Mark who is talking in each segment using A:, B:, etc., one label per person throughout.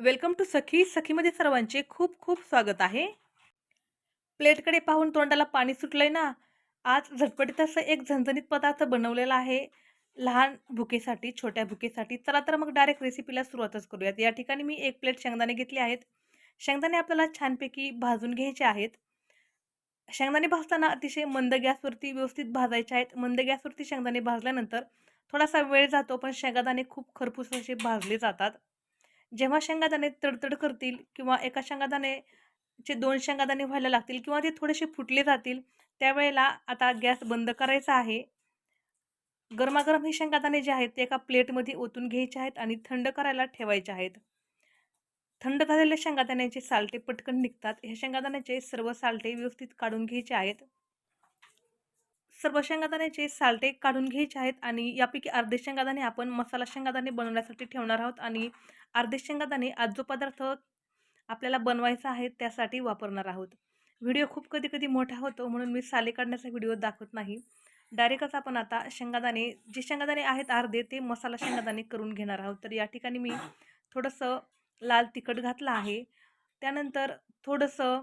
A: Welcome to सखी. सखीमध्ये सर्वांचे खूप खूप स्वागत आहे. प्लेटकडे पाहून तोंडाला पाणी सुटलंय ना? आज झटपटीत असं एक झणझणीत पदार्थ बनवलेला आहे. लहान भुकेसाठी छोट्या भुकेसाठी. चला तर मग डायरेक्ट रेसिपीला सुरुवातच करूयात. या ठिकाणी मी एक प्लेट शेंगदाणे घेतले आहेत. शेंगदाणे आपल्याला छानपैकी भाजून घ्यायचे आहेत. शेंगदाणे भाजताना अतिशय मंद गॅसवरती व्यवस्थित भाजायचे आहेत. मंद गॅसवरती शेंगदाणे भाजल्यानंतर थोडासा वेळ जातो पण शेंगादाणे खूप खरपूस असे भाजले जातात. जेव्हा शेंगादाणे तडतड करतील किंवा एका शेंगादाणेचे दोन शेंगादाणे व्हायला लागतील किंवा ते थोडेसे फुटले जातील त्यावेळेला आता गॅस बंद करायचा आहे. गरमागरम हे शेंगादाणे जे आहेत ते एका प्लेटमध्ये ओतून घ्यायचे आहेत आणि थंड करायला ठेवायचे आहेत. थंड झालेल्या शेंगादाण्याचे सालटे पटकन निघतात. ह्या शेंगादाण्याचे सर्व सालटे व्यवस्थित काढून घ्यायचे आहेत. सर्व शेंगादाण्याचे सालटे काढून घ्यायचे आहेत आणि यापैकी अर्धे शेंगादाणे आपण मसाला शेंगादाणे बनवण्यासाठी ठेवणार आहोत आणि अर्धे शेंगादाणे आज जो पदार्थ आपल्याला बनवायचा आहे त्यासाठी वापरणार आहोत. व्हिडिओ खूप कधी कधी मोठा होतो म्हणून मी साले काढण्याचा व्हिडिओ दाखवत नाही. डायरेक्टच आपण आता शेंगादाणे जे शेंगादाणे आहेत अर्धे ते मसाला शेंगादाणे करून घेणार आहोत. तर या ठिकाणी मी थोडंसं लाल तिखट घातलं आहे. त्यानंतर थोडंसं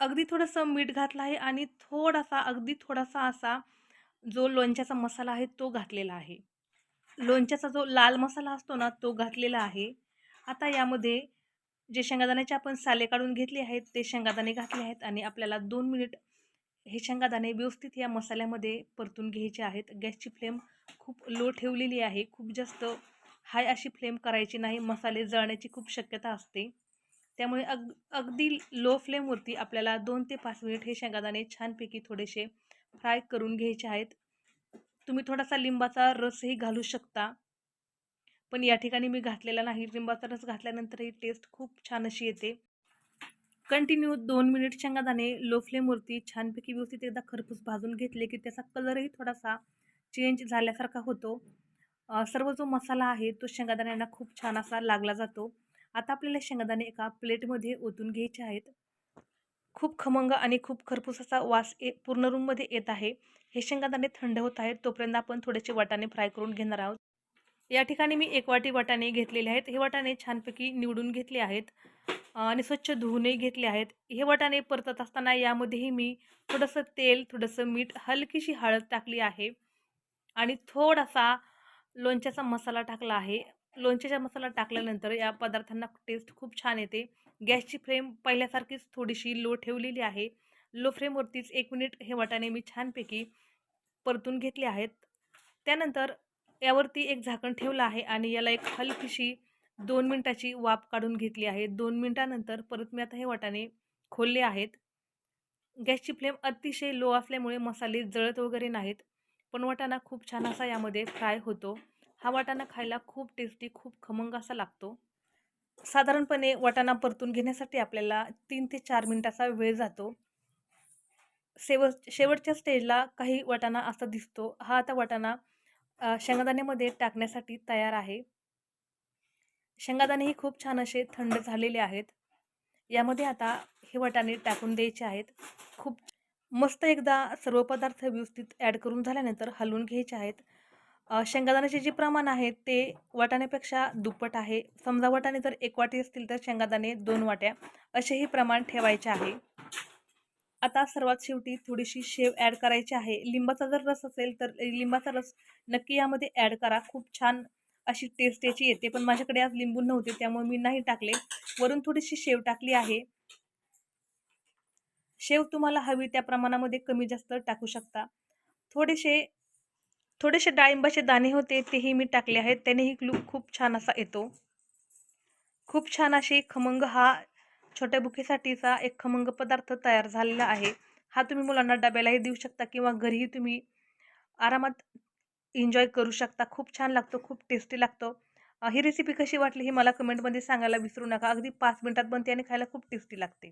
A: अगदी थोडंसं मीठ घातलं आहे आणि थोडासा अगदी थोडासा असा जो लोणच्याचा मसाला आहे तो घातलेला आहे. लोणच्याचा जो लाल मसाला असतो ना तो घातलेला आहे. आता यामध्ये जे शेंगादाण्याचे आपण साले काढून घेतले आहेत ते शेंगादाणे घातले आहेत आणि आपल्याला दोन मिनिट हे शेंगादाणे व्यवस्थित या मसाल्यामध्ये परतून घ्यायचे आहेत. गॅसची फ्लेम खूप लो ठेवलेली आहे. खूप जास्त हाय अशी फ्लेम करायची नाही. मसाले जळण्याची खूप शक्यता असते. त्यामुळे अग अगदी लो फ्लेमवरती आपल्याला दोन ते पाच मिनिट हे शेंगादाणे छानपैकी थोडेसे फ्राय करून घ्यायचे आहेत. तुम्ही थोडासा लिंबाचा रसही घालू शकता. पण या ठिकाणी मी घातलेला नाही. लिंबाचा रस घातल्यानंतर ही टेस्ट खूप छान अशी येते. कंटिन्यू दोन मिनिट शेंगादाणे लो फ्लेमवरती छानपैकी व्यवस्थित एकदा खरपूस भाजून घेतले की त्याचा कलरही थोडासा चेंज झाल्यासारखा होतो. सर्व जो मसाला आहे तो शेंगादाण्यांना खूप छान असा लागला जातो. आता आपल्याला शेंगादाणे एका प्लेटमध्ये ओतून घ्यायचे आहेत. खूप खमंग आणि खूप खरपूस असा वास ए पूर्ण रूममध्ये येत आहे. हे शेंगादाणे थंड होत आहेत तोपर्यंत आपण थोडेसे वाटाणे फ्राय करून घेणार आहोत. या ठिकाणी मी एक वाटी वाटाणे घेतलेले आहेत. हे वाटाणे छानपैकी निवडून घेतले आहेत आणि स्वच्छ धुवूनही घेतले आहेत. हे वाटाणे परतत असताना यामध्येही मी थोडंसं तेल थोडंसं मीठ हलकीशी हळद टाकली आहे आणि थोडासा लोणच्याचा मसाला टाकला आहे. लोणच्याचा मसाला टाकल्यानंतर या पदार्थांना टेस्ट खूप छान येते. गॅसची फ्लेम पहिल्यासारखीच थोडीशी लो ठेवलेली आहे. लो फ्लेमवरतीच एक मिनिट हे वाटाणे मी छानपैकी परतून घेतले आहेत. त्यानंतर यावरती एक झाकण ठेवलं आहे आणि याला एक हलकीशी दोन मिनटाची वाफ काढून घेतली आहे. दोन मिनटानंतर परत मी आता हे वाटाणे खोलले आहेत. गॅसची फ्लेम अतिशय लो असल्यामुळे मसाले जळत वगैरे नाहीत पण वाटाणा खूप छान असा यामध्ये फ्राय होतो. हा वाटाणा खायला खूप टेस्टी खूप खमंग असा लागतो. साधारणपणे वाटाणा परतून घेण्यासाठी आपल्याला तीन ते चार मिनटाचा वेळ जातो. शेवट शेवटच्या स्टेजला काही वाटाणा असा दिसतो. हा आता वाटाणा शेंगादाण्यामध्ये टाकण्यासाठी तयार आहे. शेंगादाणेही खूप छान असे थंड झालेले आहेत. यामध्ये आता हे वाटाणे टाकून द्यायचे आहेत. खूप मस्त एकदा सर्व पदार्थ व्यवस्थित ॲड करून झाल्यानंतर हलवून घ्यायचे आहेत. शेंगादाण्याचे जे प्रमाण आहे ते वाटाण्यापेक्षा दुप्पट आहे. समजा वाटाणे जर एक वाटी असतील तर शेंगादाणे दोन वाट्या असेही प्रमाण ठेवायचे आहे. आता सर्वात शेवटी थोडीशी शेव ॲड करायची आहे. लिंबाचा जर रस असेल तर लिंबाचा रस नक्की यामध्ये ॲड करा. खूप छान अशी टेस्ट याची येते. पण माझ्याकडे आज लिंबू नव्हते त्यामुळे मी नाही टाकले. वरून थोडीशी शेव टाकली आहे. शेव तुम्हाला हवी त्या प्रमाणामध्ये कमी जास्त टाकू शकता. थोडेसे थोडेसे डाळिंबाचे दाणे होते तेही मी टाकले आहेत. त्यानेही लूक खूप छान असा येतो. खूप छान अशी खमंग हा छोट्या बुकेसाठीचा एक खमंग पदार्थ तयार झालेला आहे. हा तुम्ही मुलांना डब्यालाही देऊ शकता किंवा घरीही तुम्ही आरामात एन्जॉय करू शकता. खूप छान लागतो खूप टेस्टी लागतो. ही रेसिपी कशी वाटली ही मला कमेंटमध्ये सांगायला विसरू नका. अगदी पाच मिनटात बनते आणि खायला खूप टेस्टी लागते.